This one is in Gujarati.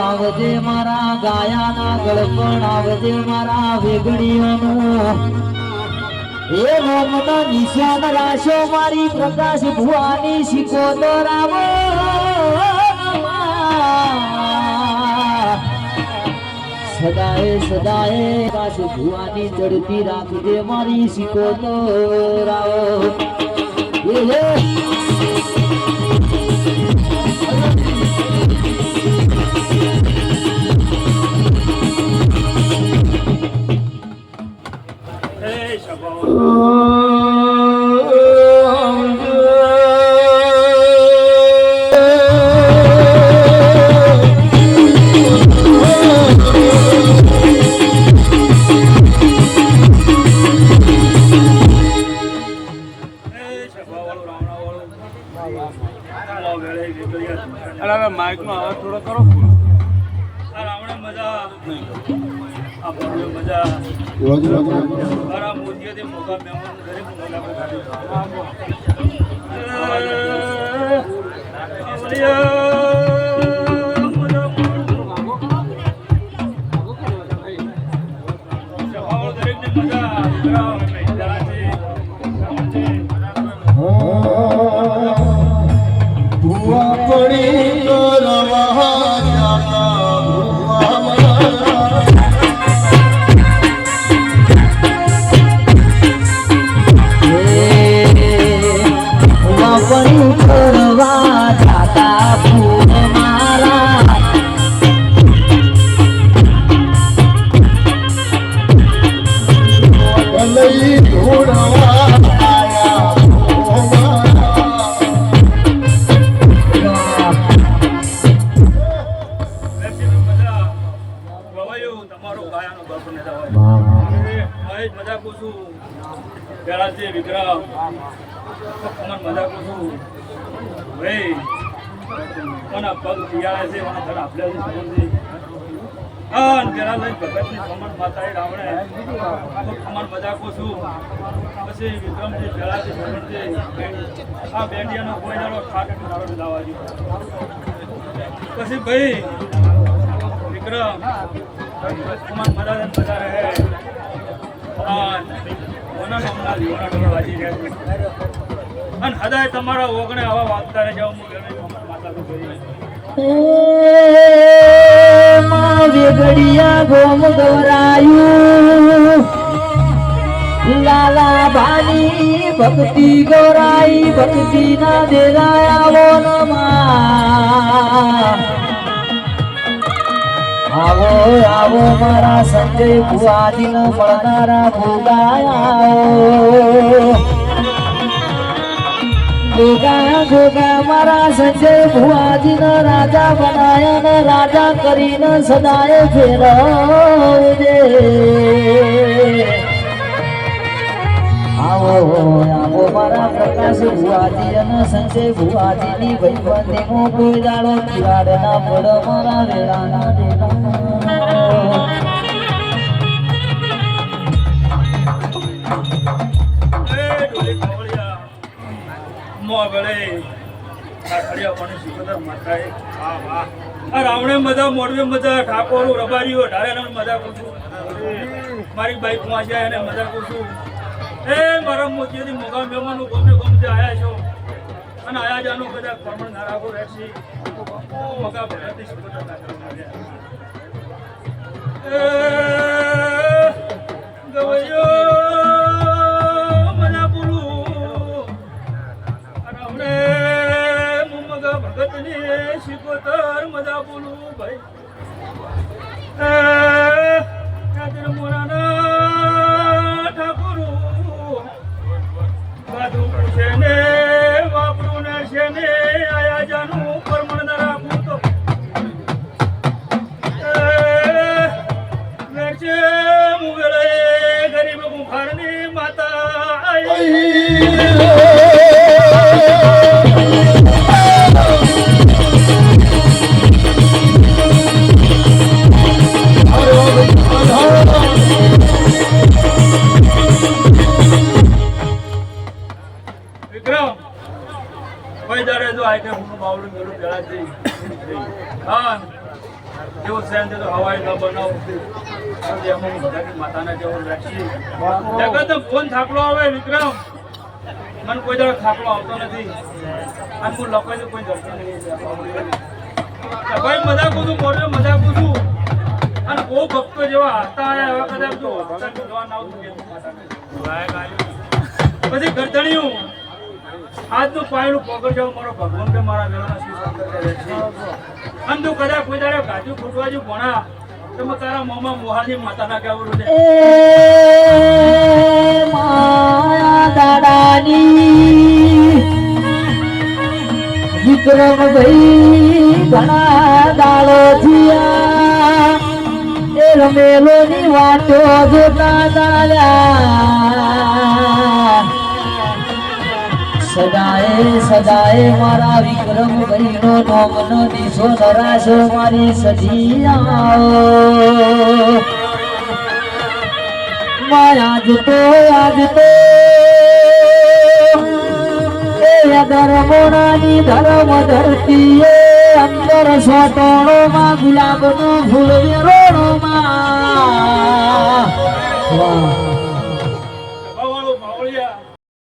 આવજે મારા ગાયાના ગળપણ આવજે મારા વેગડીઓનું. એ મોમના નિશાન રાશો મારી પ્રકાશ ભુવાની શિકોદર આવો સદાએ સદાએ કાશ ભુવાની ચડતી રાખજે મારી શિકોદર. આવો અરે હવે માઇકનો અવાજ થોડો કરો. આ રાવણે મજા આ મારા મોદીએથી મોગા મહેમાન દરેક મોગા પેલા છે વિક્રમ અમર મજા પૂછું ભાઈ કોના પગ છે મને ધડ આપલે છે સમજી હા. પેલા લઈ ભગતની સમણ માતાએ રાવણે છું પછી વિક્રમજી પેલાથી સમણજી આ બેટિયાનો કોઈ દાડો ઠાક નારો દાવાજી પછી ભાઈ વિક્રમ કુમાર મજા મજા રહે અને અને હદાય તમારા ઓગણે આવા વાગતા રહેજો. વેગડિયા ગોમ ગવરાયું લાલા ભાની ભક્તિ ગોરાઈ ભક્તિ ના દેરાયા વો આવો આવો મારા સંજય ભુવાજીનો મળનારા ભોગાયા. ગોગા ભોગા મારા સંજય ભુવાજીનો રાજા બનાયા ને રાજા કરીને સદાય ફેરવજે. આવો. ના રાવણે મજા મોડવે મજા ઠાકોર રબારીઓ ઢારે મજા મજા છું મારી બાઈકમાં જાય એને મજા પૂછું એ મારા મોતીથી મોગા મહેમાનો ગમે ગમતે આયા છો. અને આયા જાનું બધા પરમણ ના રાખો રહેશે. મોગા ભરતી શીખોતર કરવા ગવૈયો, મને બોલું. અને હમણે મુમગા ભગતની શિકોતર મજા બોલું, ભાઈ. હું. એવો છે તો હવાઈ ન બનાવો. માતાના જેવો રાખીએ જગત ફોન થાકલો આવે વિક્રમ. મને કોઈ દાડો થાકલો આવતો નથી. અને હું લોકોને કોઈ ગમતી નહીં ભાઈ મજાક છું મોઢે મજાક છું. અને બહુ ભક્તો જેવા હતા એવા કદાચ જો ભગવાન આવતું પછી ગરદણિયું આજનું પાયણું પગડજો મારો ભગવાન કે મારા કહે છે? અને કદાચ કોઈ દાડે ગાજુ ફૂટવાજુ ભણા તો મેં તારા મોમાં મોહાજી માતાના કેવું છે માયા દાડાની વિક્રમ ભાઈ ઘણા દાડો થયા. એ રમેલો ની વાતો જોતા દાડ્યા સદાએ સદાએ મારા વિક્રમ ભાઈનો નોમનો દિશો નરાશો મારી સધિયા મારા જતો આજ તો ધર્મોનાની ધર્મ ધરતીએ અંદર સોટોણોમાં ગુલાબનો ફૂલ વેરોણોમાં. વાહ.